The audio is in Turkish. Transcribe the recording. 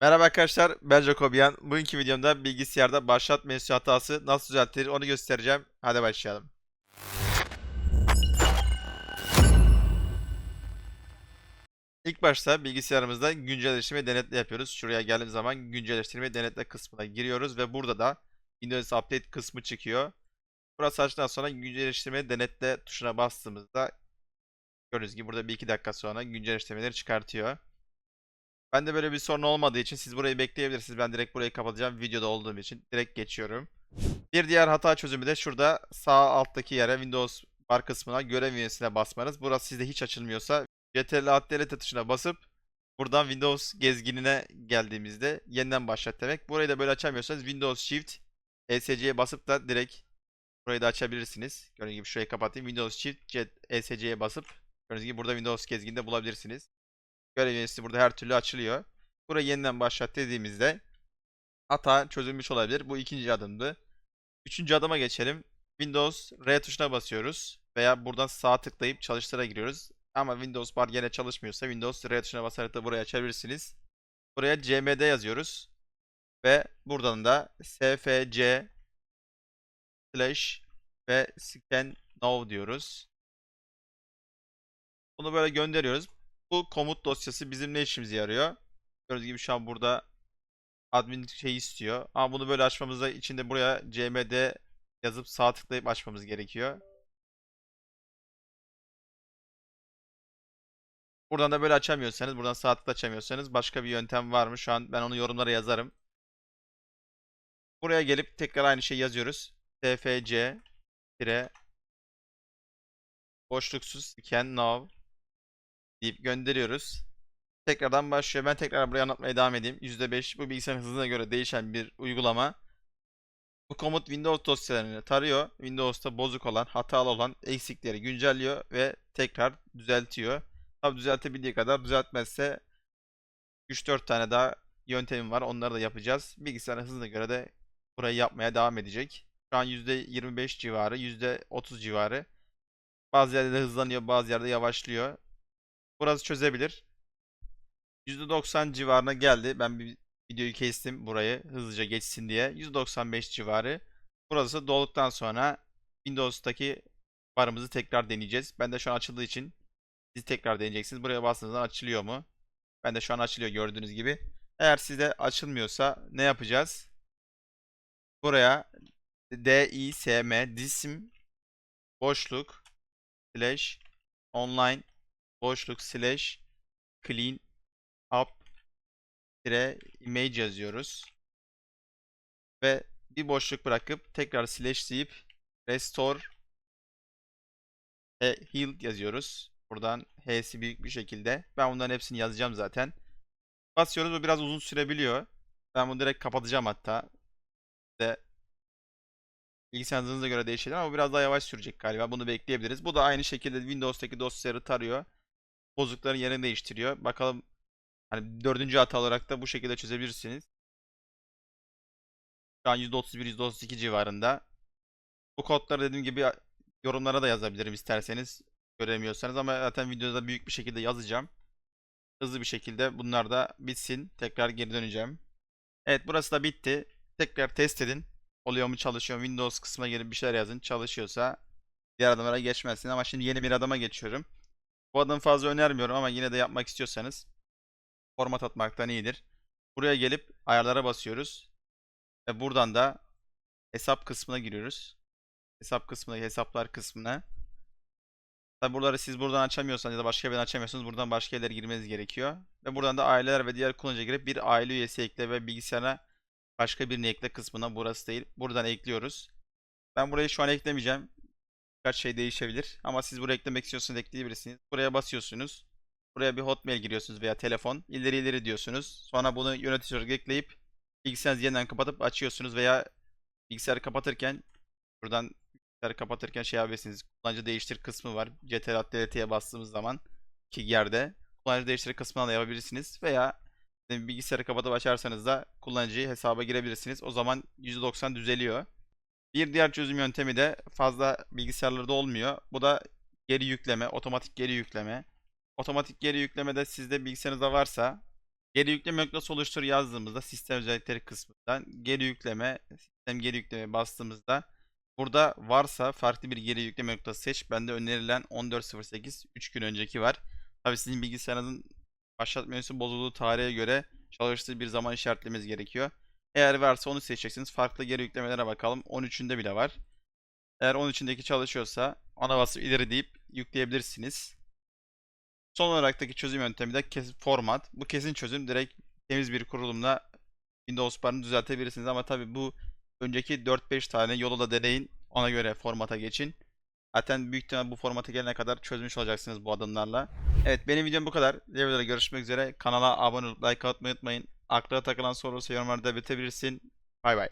Merhaba arkadaşlar, ben Jacobian. Bugünkü videomda bilgisayarda başlat menüsü hatası nasıl düzeltilir onu göstereceğim. Hadi başlayalım. İlk başta bilgisayarımızda güncelleştirme denetle yapıyoruz. Şuraya geldiğim zaman güncelleştirme denetle kısmına giriyoruz ve burada da Windows Update kısmı çıkıyor. Burası açtıktan sonra güncelleştirme denetle tuşuna bastığımızda gördüğünüz gibi burada bir iki dakika sonra güncelleştirmeleri çıkartıyor. Ben de böyle bir sorun olmadığı için siz burayı bekleyebilirsiniz. Ben direkt burayı kapatacağım videoda olduğum için. Direkt geçiyorum. Bir diğer hata çözümü de şurada sağ alttaki yere Windows bar kısmına görev üyesine basmanız. Burası sizde hiç açılmıyorsa CTRL Alt Delete tuşuna basıp buradan Windows gezginine geldiğimizde yeniden başlat demek. Burayı da böyle açamıyorsanız Windows Shift ESC'ye basıp da direkt burayı da açabilirsiniz. Gördüğünüz gibi şurayı kapatayım. Windows Shift ESC'ye basıp gördüğünüz gibi burada Windows gezgininde bulabilirsiniz. Görev yöneticisi burada her türlü açılıyor. Burayı yeniden başlat dediğimizde hata çözülmüş olabilir. Bu ikinci adımdı. Üçüncü adıma geçelim. Windows R tuşuna basıyoruz. Veya buradan sağ tıklayıp çalıştıra giriyoruz. Ama Windows bar yine çalışmıyorsa Windows R tuşuna basarak da burayı açabilirsiniz. Buraya cmd yazıyoruz. Ve buradan da sfc slash ve scan now diyoruz. Bunu böyle gönderiyoruz. Bu komut dosyası bizim ne işimize yarıyor? Gördüğünüz gibi şu an burada admin şey istiyor. Ama bunu böyle açmamızda içinde buraya cmd yazıp sağ tıklayıp açmamız gerekiyor. Buradan da böyle açamıyorsanız, buradan sağ tıkla açamıyorsanız başka bir yöntem var mı? Şu an ben onu yorumlara yazarım. Buraya gelip tekrar aynı şeyi yazıyoruz. tfc boşluksuz scan now deyip gönderiyoruz. Tekrardan başlıyor. Ben tekrar buraya anlatmaya devam edeyim. %5 bu bilgisayarın hızına göre değişen bir uygulama. Bu komut Windows dosyalarını tarıyor. Windows'ta bozuk olan, hatalı olan eksikleri güncelliyor ve tekrar düzeltiyor. Tabi düzeltebildiği kadar düzeltmezse 3-4 tane daha yöntemim var. Onları da yapacağız. Bilgisayarın hızına göre de burayı yapmaya devam edecek. Şu an %25 civarı, %30 civarı. Bazı yerlerde hızlanıyor, bazı yerde yavaşlıyor. Burası çözebilir. %90 civarına geldi. Ben bir videoyu kestim burayı hızlıca geçsin diye. %95 civarı. Burası dolduktan sonra Windows'taki barımızı tekrar deneyeceğiz. Ben de şu an açıldığı için siz tekrar deneyeceksiniz. Buraya bastığınızda açılıyor mu? Ben de şu an açılıyor gördüğünüz gibi. Eğer sizde açılmıyorsa ne yapacağız? Buraya DISM disim boşluk slash online boşluk slash clean up tire image yazıyoruz. Ve bir boşluk bırakıp tekrar slash deyip restore e, healed yazıyoruz. Buradan H'si büyük bir şekilde. Ben bunların hepsini yazacağım zaten. Basıyoruz bu biraz uzun sürebiliyor. Ben bunu direkt kapatacağım hatta. De bilgisayar hızınıza göre değişebilir ama bu biraz daha yavaş sürecek galiba. Bunu bekleyebiliriz. Bu da aynı şekilde Windows'taki dosyaları tarıyor. Bozukların yerini değiştiriyor. Bakalım hani dördüncü hata olarak da bu şekilde çözebilirsiniz. Şu an %31, %32 civarında. Bu kodları dediğim gibi yorumlara da yazabilirim isterseniz göremiyorsanız ama zaten videoda büyük bir şekilde yazacağım. Hızlı bir şekilde bunlar da bitsin. Tekrar geri döneceğim. Evet burası da bitti. Tekrar test edin. Oluyor mu çalışıyor mu? Windows kısmına gelip bir şeyler yazın. Çalışıyorsa diğer adımlara geçmezsin. Ama şimdi yeni bir adıma geçiyorum. Bu adımı fazla önermiyorum ama yine de yapmak istiyorsanız format atmaktan iyidir. Buraya gelip ayarlara basıyoruz. Ve buradan da hesap kısmına giriyoruz. Hesap kısmına, hesaplar kısmına. Tabi buraları siz buradan açamıyorsanız ya da başka birden açamıyorsanız buradan başka yerlere girmeniz gerekiyor. Ve buradan da aileler ve diğer kullanıcıya girip bir aile üyesi ekle ve bilgisayara başka birini ekle kısmına burası değil. Buradan ekliyoruz. Ben burayı şu an eklemeyeceğim. Birkaç şey değişebilir. Ama siz buraya eklemek istiyorsanız ekleyebilirsiniz. Buraya basıyorsunuz. Buraya bir hotmail giriyorsunuz veya telefon. İleri ileri diyorsunuz. Sonra bunu yönetici olarak ekleyip bilgisayarınızı yeniden kapatıp açıyorsunuz veya bilgisayarı kapatırken buradan bilgisayarı kapatırken şey yapabilirsiniz. Kullanıcı değiştir kısmı var. CTRL DLT'ye bastığımız zaman ki yerde kullanıcı değiştir kısmına da yapabilirsiniz veya bilgisayarı kapatıp açarsanız da kullanıcıyı hesaba girebilirsiniz. O zaman %90 düzeliyor. Bir diğer çözüm yöntemi de fazla bilgisayarlarda olmuyor. Bu da geri yükleme, otomatik geri yükleme. Otomatik geri yüklemede sizde bilgisayarınızda varsa Geri yükleme noktası oluştur yazdığımızda sistem özellikleri kısmından geri yükleme, sistem geri yükleme bastığımızda burada varsa farklı bir geri yükleme noktası seç. Bende önerilen 14.08 3 gün önceki var. Tabii sizin bilgisayarınızın başlat menüsü bozulduğu tarihe göre çalıştığı bir zaman işaretlememiz gerekiyor. Eğer varsa onu seçeceksiniz. Farklı geri yüklemelere bakalım. 13'ünde bile var. Eğer 13'ündeki çalışıyorsa ona basıp ileri deyip yükleyebilirsiniz. Son olaraktaki çözüm yöntemi de format. Bu kesin çözüm direkt temiz bir kurulumla Windows barını düzeltebilirsiniz ama tabi bu önceki 4-5 tane yolu da deneyin. Ona göre formata geçin. Zaten büyük ihtimal bu formata gelene kadar çözmüş olacaksınız bu adımlarla. Evet benim videom bu kadar. Diğer görüşmek üzere. Kanala abone olup like atmayı unutmayın. Aklına takılan soru olursa yorumlarda belirtebilirsin. Bay bay.